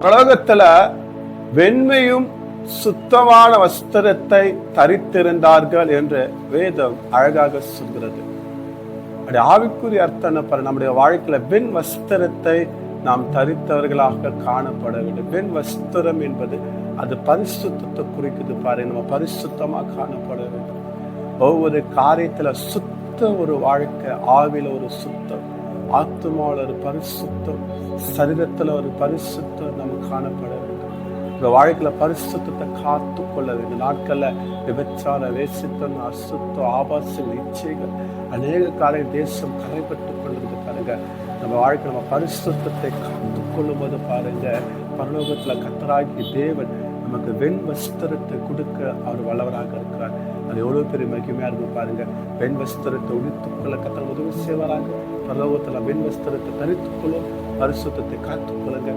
உலகத்துல வெண்மையும் சுத்தமான வஸ்திரத்தை தரித்திருந்தார்கள் என்று வேதம் அழகாக சொல்கிறது. அப்படி ஆவிக்குரிய அர்த்தம் என்ன நம்முடைய வாழ்க்கையில வெண் வஸ்திரத்தை நாம் தரித்தவர்களாக காணப்பட வேண்டும். வெண் வஸ்திரம் என்பது அது பரிசுத்தத்தை குறிக்குது பாரு நம்ம பரிசுத்தமா காணப்பட வேண்டும். ஒவ்வொரு காரியத்துல சுத்த ஒரு வாழ்க்கை ஆவில ஒரு சுத்தம். ஆத்மாவில் ஒரு பரிசுத்தம் சரீரத்தில் ஒரு பரிசுத்தம் நம்ம காணப்பட வேண்டும். இந்த வாழ்க்கையில் பரிசுத்தத்தை காத்து கொள்ள வேண்டும். நாட்களில் விபச்சார வேசித்தம் அசுத்தம் ஆபாசங்கள் இச்சைகள் அநேக காலை தேசம் கரைப்பட்டு கொண்டிருந்து பாருங்க நம்ம வாழ்க்கை நம்ம பரிசுத்தத்தை காத்து கொள்ளும் போது பாருங்க பரலோகத்தில் கத்தராகி தேவன் நமக்கு வெண் வஸ்திரத்தை கொடுக்க அவர் வல்லவராக இருக்கிறார். அது எவ்வளவு பெரிய மகிமையா இருக்கு பாருங்க. வெண் வஸ்திரத்தை உடுத்துக்கொள்ள கத்தர் உதவி செய்வாராங்க பரலோகத்துல வெண் வஸ்திரத்தை தரித்துக்கொள்ளும் பரிசுத்தத்தை காத்துக்கொள்ளுங்க